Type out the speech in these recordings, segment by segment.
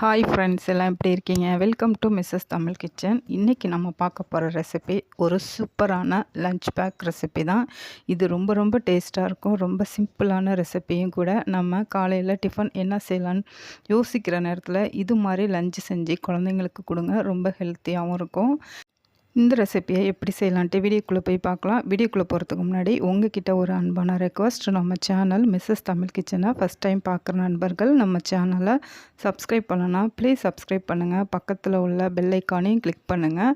Hi friends எல்லாம் எப்படி இருக்கீங்க? Welcome to Mrs Tamil kitchen இன்றைக்கி நம்ம பார்க்க போகிற ரெசிபி ஒரு சூப்பரான லஞ்ச் பேக் ரெசிபி தான். இது ரொம்ப ரொம்ப டேஸ்ட்டாக இருக்கும். ரொம்ப சிம்பிளான ரெசிபியும் கூட நம்ம காலையில் டிஃபன் என்ன செய்யலான்னு யோசிக்கிற நேரத்தில் இது மாதிரி லஞ்ச் செஞ்சு குழந்தைங்களுக்கு கொடுங்க. ரொம்ப ஹெல்த்தியாகவும் இருக்கும். இந்த ரெசிப்பியை எப்படி செய்யலான்ட்டு வீடியோக்குள்ளே போய் பார்க்கலாம். வீடியோக்குள்ளே போகிறதுக்கு முன்னாடி உங்ககிட்ட ஒரு அன்பான ரெக்வஸ்ட் நம்ம சேனல் மிஸ்ஸஸ் தமிழ் கிச்சனை ஃபஸ்ட் டைம் பார்க்குற நண்பர்கள் நம்ம சேனலை சப்ஸ்கிரைப் பண்ணலாம் ப்ளீஸ் சப்ஸ்கிரைப் பண்ணுங்கள் பக்கத்தில் உள்ள பெல்லைக்கானையும் கிளிக் பண்ணுங்கள்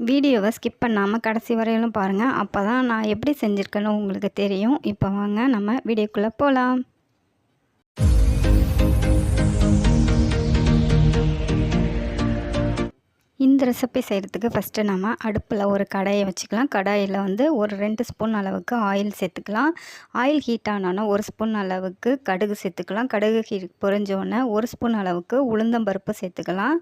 வீடியோவை ஸ்கிப் பண்ணாமல் கடைசி வரையிலும் பாருங்கள் அப்போ தான் நான் எப்படி செஞ்சுருக்கேன்னு உங்களுக்கு தெரியும். இப்போ வாங்க நம்ம வீடியோக்குள்ளே போகலாம் இந்த ரெசிபி செய்கிறதுக்கு ஃபஸ்ட்டு நம்ம அடுப்பில் ஒரு கடாயை வச்சுக்கலாம். கடாயில் வந்து ஒரு ரெண்டு ஸ்பூன் அளவுக்கு ஆயில் சேர்த்துக்கலாம். ஆயில் ஹீட் ஆனோன்னா ஒரு ஸ்பூன் அளவுக்கு கடுகு சேர்த்துக்கலாம். கடுகு ஹீ பொறிஞ்சோடனே ஒரு ஸ்பூன் அளவுக்கு உளுந்தம்பருப்பு சேர்த்துக்கலாம்.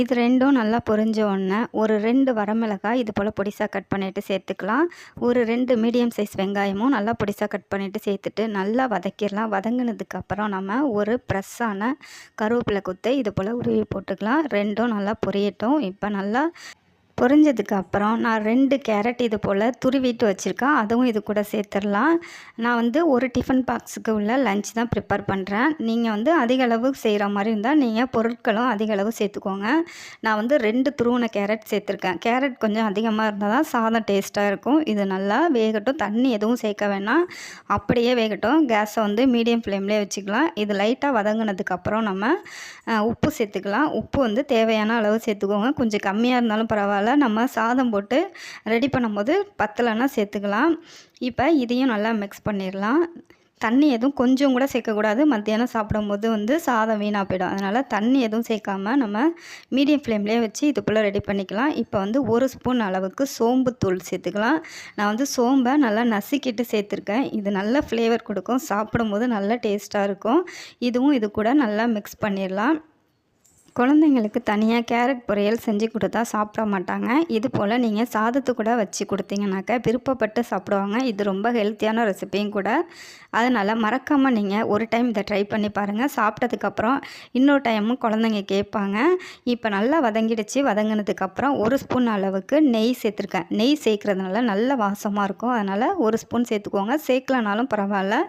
இது ரெண்டும் நல்லா பொரிஞ்ச உடனே ஒரு ரெண்டு வரமிளகாய் இது போல் பொடிசாக கட் பண்ணிவிட்டு சேர்த்துக்கலாம். ஒரு ரெண்டு மீடியம் சைஸ் வெங்காயமும் நல்லா பொடிசாக கட் பண்ணிவிட்டு சேர்த்துட்டு நல்லா வதக்கிடலாம். வதங்கினதுக்கப்புறம் நம்ம ஒரு ப்ரெஸ்ஸான கருவேப்பிலை குத்தை இது போல் உருவி போட்டுக்கலாம். ரெண்டும் நல்லா பொரியட்டும். இப்போ நல்லா பொரிஞ்சதுக்கு அப்புறம் நான் ரெண்டு கேரட் இது போல் துருவிட்டு வச்சுருக்கேன். அதுவும் இது கூட சேர்த்துடலாம். நான் வந்து ஒரு டிஃபன் பாக்ஸுக்கு உள்ள லஞ்ச் தான் ப்ரிப்பேர் பண்ணுறேன் நீங்கள் வந்து அதிக அளவு செய்கிற மாதிரி இருந்தால் நீங்கள் பொருட்களும் அதிக அளவு சேர்த்துக்கோங்க. நான் வந்து ரெண்டு துருவின கேரட் சேர்த்துருக்கேன். கேரட் கொஞ்சம் அதிகமாக இருந்தால் தான் சாதம் டேஸ்ட்டாக இருக்கும். இது நல்லா வேகட்டும். தண்ணி எதுவும் சேர்க்க வேணாம். அப்படியே வேகட்டும். கேஸை வந்து மீடியம் ஃப்ளேம்லேயே வச்சுக்கலாம். இது லைட்டாக வதங்கினதுக்கப்புறம் நம்ம உப்பு சேர்த்துக்கலாம். உப்பு வந்து தேவையான அளவு சேர்த்துக்கோங்க. கொஞ்சம் கம்மியாக இருந்தாலும் பரவாயில்ல. பரவாயில்ல நம்ம சாதம் போட்டு ரெடி பண்ணும்போது பத்தலைன்னா சேர்த்துக்கலாம். இப்போ இதையும் நல்லா மிக்ஸ் பண்ணிடலாம் தண்ணி எதுவும் கொஞ்சம் கூட சேர்க்கக்கூடாது. மத்தியானம் சாப்பிடும்போது வந்து சாதம் வீணாக போயிடும். அதனால் தண்ணி எதுவும் சேர்க்காம நம்ம மீடியம் ஃப்ளேம்லேயே வச்சு இது போல் ரெடி பண்ணிக்கலாம். இப்போ வந்து ஒரு ஸ்பூன் அளவுக்கு சோம்பு தூள் சேர்த்துக்கலாம். நான் வந்து சோம்பை நல்லா நசுக்கிட்டு சேர்த்துருக்கேன். இது நல்ல ஃப்ளேவர் கொடுக்கும். சாப்பிடும்போது நல்ல டேஸ்ட்டாக இருக்கும். இதுவும் இது கூட நல்லா மிக்ஸ் பண்ணிடலாம் குழந்தைங்களுக்கு தனியாக கேரட் பொரியல் செஞ்சு கொடுத்தா சாப்பிட மாட்டாங்க. இது போல் நீங்கள் சாதத்து கூட வச்சு கொடுத்தீங்கனாக்கா விருப்பப்பட்டு சாப்பிடுவாங்க. இது ரொம்ப ஹெல்த்தியான ரெசிபியும் கூட. அதனால் மறக்காமல் நீங்கள் ஒரு டைம் இதை ட்ரை பண்ணி பாருங்கள் சாப்பிட்டதுக்கப்புறம் இன்னொரு டைமும் குழந்தைங்க கேட்பாங்க. இப்போ நல்லா வதங்கிடுச்சு. வதங்கினதுக்கப்புறம் ஒரு ஸ்பூன் அளவுக்கு நெய் சேர்த்துருக்கேன். நெய் சேர்க்குறதுனால நல்ல வாசமாக இருக்கும். அதனால் ஒரு ஸ்பூன் சேர்த்துக்கோங்க. சேர்க்கலனாலும் பரவாயில்ல.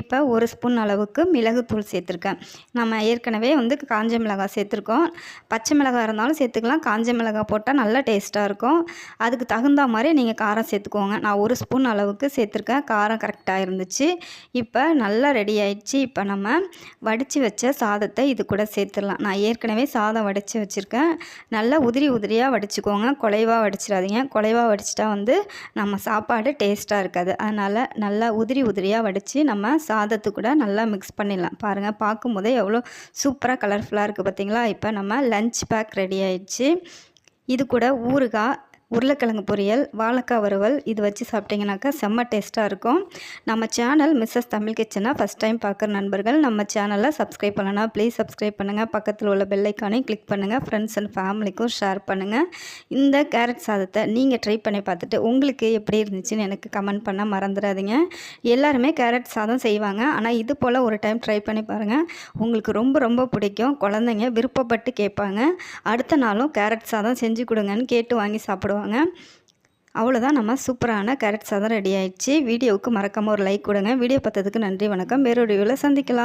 இப்போ ஒரு ஸ்பூன் அளவுக்கு மிளகுத்தூள் சேர்த்துருக்கேன். நம்ம ஏற்கனவே வந்து காஞ்ச மிளகாய் சேர்த்துருக்கோம். இருக்கும். பச்சை மிளகாய் இருந்தாலும் சேர்த்துக்கலாம். காஞ்ச மிளகாய் போட்டால் நல்லா டேஸ்ட்டாக இருக்கும். அதுக்கு தகுந்த மாதிரி நீங்கள் காரம் சேர்த்துக்கோங்க. நான் ஒரு ஸ்பூன் அளவுக்கு சேர்த்துருக்கேன். காரம் கரெக்டாக இருந்துச்சு. இப்போ நல்லா ரெடி ஆயிடுச்சு. இப்போ நம்ம வடித்து வச்ச சாதத்தை இது கூட சேர்த்துடலாம். நான் ஏற்கனவே சாதம் வடித்து வச்சுருக்கேன். நல்லா உதிரி உதிரியாக வடிச்சுக்கோங்க. குலைவாக வடிச்சிடாதீங்க. குலைவாக வடிச்சிட்டா வந்து நம்ம சாப்பாடு டேஸ்ட்டாக இருக்காது. அதனால் நல்லா உதிரி உதிரியாக வடித்து நம்ம சாதத்து கூட நல்லா மிக்ஸ் பண்ணிடலாம். பாருங்கள் பார்க்கும்போதே எவ்வளோ சூப்பராக கலர்ஃபுல்லாக இருக்குது பார்த்தீங்களா இப்போ நம்ம லஞ்ச் பேக் ரெடி ஆயிடுச்சு. இது கூட ஊறுகாய் உருளைக்கிழங்கு பொரியல் வாழைக்காய் வறுவல் இது வச்சு சாப்பிட்டிங்கனாக்கா செம்ம டேஸ்ட்டாக இருக்கும். நம்ம சேனல் மிஸ்ஸஸ் தமிழ் கிச்சனாக ஃபஸ்ட் டைம் பார்க்குற நண்பர்கள் நம்ம சேனலை சப்ஸ்கிரைப் பண்ணனா ப்ளீஸ் சப்ஸ்கிரைப் பண்ணுங்கள் பக்கத்தில் உள்ள பெல்லைக்கானையும் கிளிக் பண்ணுங்கள் ஃப்ரெண்ட்ஸ் அண்ட் ஃபேமிலிக்கும் ஷேர் பண்ணுங்கள் இந்த கேரட் சாதத்தை நீங்கள் ட்ரை பண்ணி பார்த்துட்டு உங்களுக்கு எப்படி இருந்துச்சுன்னு எனக்கு கமெண்ட் பண்ண மறந்துடாதீங்க. எல்லாருமே கேரட் சாதம் செய்வாங்க. ஆனால் இது போல் ஒரு டைம் ட்ரை பண்ணி பாருங்கள் உங்களுக்கு ரொம்ப ரொம்ப பிடிக்கும். குழந்தைங்க விருப்பப்பட்டு கேட்பாங்க. அடுத்த நாளும் கேரட் சாதம் செஞ்சு கொடுங்கன்னு கேட்டு வாங்கி சாப்பிடுவாங்க. சாப்பிடுவாங்க அவ்வளோதான் நம்ம சூப்பரான கேரட் சாதம் ரெடி ஆயிடுச்சு. வீடியோவுக்கு மறக்காமல் ஒரு லைக் கொடுங்க. வீடியோ பார்த்ததுக்கு நன்றி வணக்கம். வேறொரு வீடியோவில் சந்திக்கலாம்.